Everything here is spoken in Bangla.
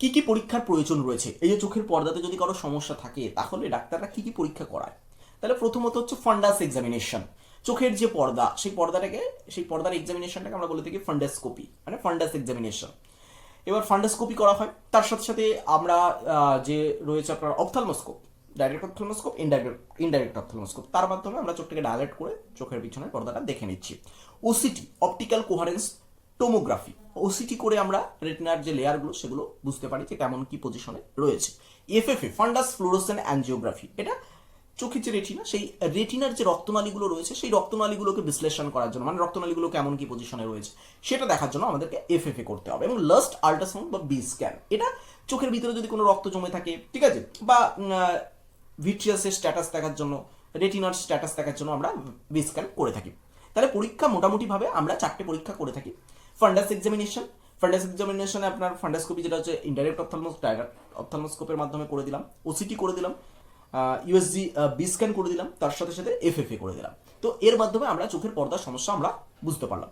কি কি পরীক্ষার প্রয়োজন রয়েছে? এই যে চোখের পর্দাতে যদি কারও সমস্যা থাকে, তাহলে ডাক্তাররা কি কি পরীক্ষা করায়? তাহলে প্রথমত হচ্ছে ফান্ডাস এক্সামিনেশন চোখের যে পর্দা, সেই পর্দাটাকে, সেই পর্দার এক্সামিনেশনটাকে আমরা বলে থাকি ফান্ডাস্কোপি মানে ফান্ডাস এক্সামিনেশন এবার ফান্ডাস্কোপি করা হয়। তার সাথে সাথে আমরা যে রয়েছে আপনার ophthalmoscope direct ophthalmoscope indirect indirect ophthalmoscope তার মাধ্যমে আমরা চোখটাকে ডায়ালেট করে চোখের পিছনের পর্দাটা দেখে নিচ্ছি। OCT optical coherence tomography OCT করে আমরা রেটিনার যে লেয়ারগুলো সেগুলো বুঝতে পারি যে কেমন কি পজিশনে রয়েছে। এফএফএ ফান্ডাস ফ্লোরোসেন অ্যাঞ্জিওগ্রাফি এটা চোখের যে রেটিনা সেই রেটিনার যে রক্তনালীগুলো রয়েছে, সেই রক্তনালীগুলোকে বিশ্লেষণ করার জন্য মানে রক্তনালীগুলো কেমন কি পজিশনে রয়েছে, সেটা দেখার জন্য আমাদেরকে এফএফএ করতে হবে এবং লাস্ট আল্ট্রাসাউন্ড বা বি স্ক্যান এটা চোখের ভিতরে যদি কোনো রক্ত জমে থাকে, ঠিক আছে? বা ভিট্রিয়াসের স্ট্যাটাস দেখার জন্য রেটিনার স্ট্যাটাস দেখার জন্য আমরা বি স্ক্যান করে থাকি। তাহলে পরীক্ষা মোটামুটিভাবে আমরা চারটে পরীক্ষা করে থাকি। ফান্ডাস এক্সামিনেশন ফান্ডাস এক্সামিনেশনে আপনার ফান্ডাস্কোপি যেটা হচ্ছে ইনডাইরেক্ট অপথালমোস ডাইরেক্ট অপথালমোস্কোপের মাধ্যমে করে দিলাম ওসিটি করে দিলাম ইউএসজি বি স্ক্যান করে দিলাম, তার সাথে সাথে এফএফএ করে দিলাম। তো এর মাধ্যমে আমরা চোখের পর্দার সমস্যা আমরা বুঝতে পারলাম।